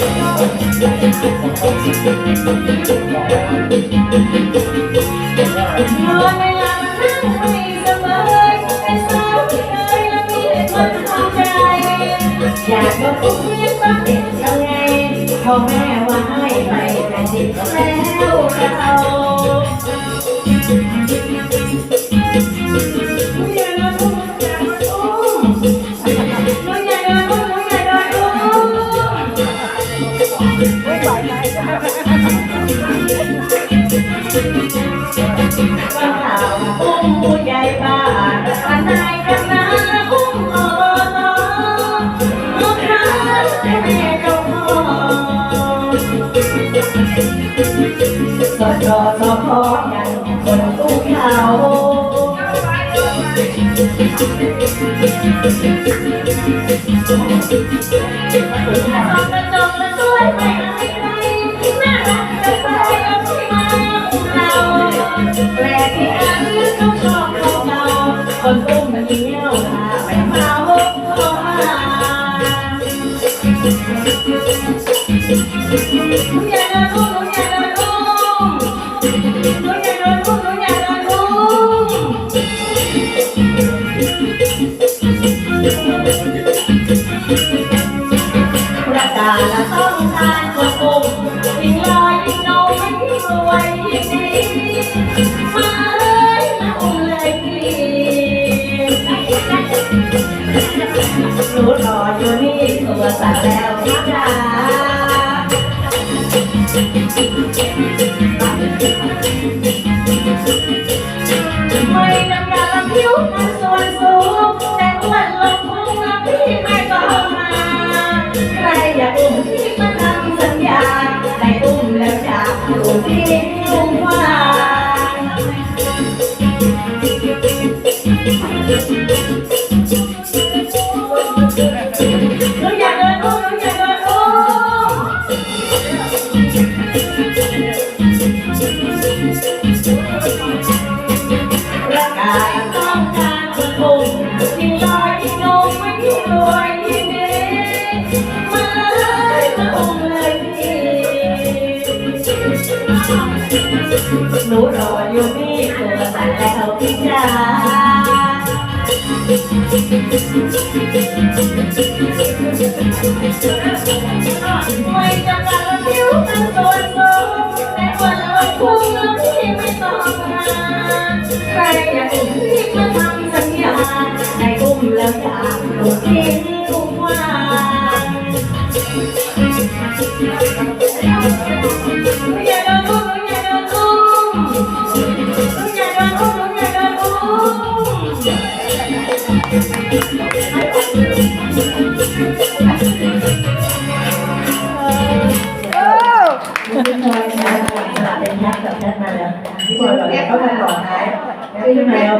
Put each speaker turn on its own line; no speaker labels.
อนในหลับนั่งไม่สบายเป็นสาวที่เคยมีคนเข้าใจอยากจะพูดยังไงพ่อแม่ว่าให้ไม่แต่จิตแล้ว ผู้ใหญ่บ้านอันนายกันนะอุ้มอบตลูกค้าแม่เจ้าพ่อสดรอสอพอกันคนตู้เขาส่องก ต้องการคนอุ้มยิ่งลอยยิ่งโน้มยิ่งรวยยิ่งดีมาเลยมาอุ้มเลยพี่หนูรออยู่นี่ตัวสั่นแล้วพี่จ๋า ต้องการ อยู่นี่ตัวสั่นแล้วพี่จ๋าไม่จำกัดผิวมันสวยสูงแต่วันละพุ่งแล้วพี่ไม่ต้องมาใครอยากอุ้มพี่มาทำสัญญาให้อุ้มแล้วจากลูกทิ้งลูกวา ยักษ์มาแล้วพี่พลอยก่อนเขาไปต่อท้ายพี่ทำไมเอา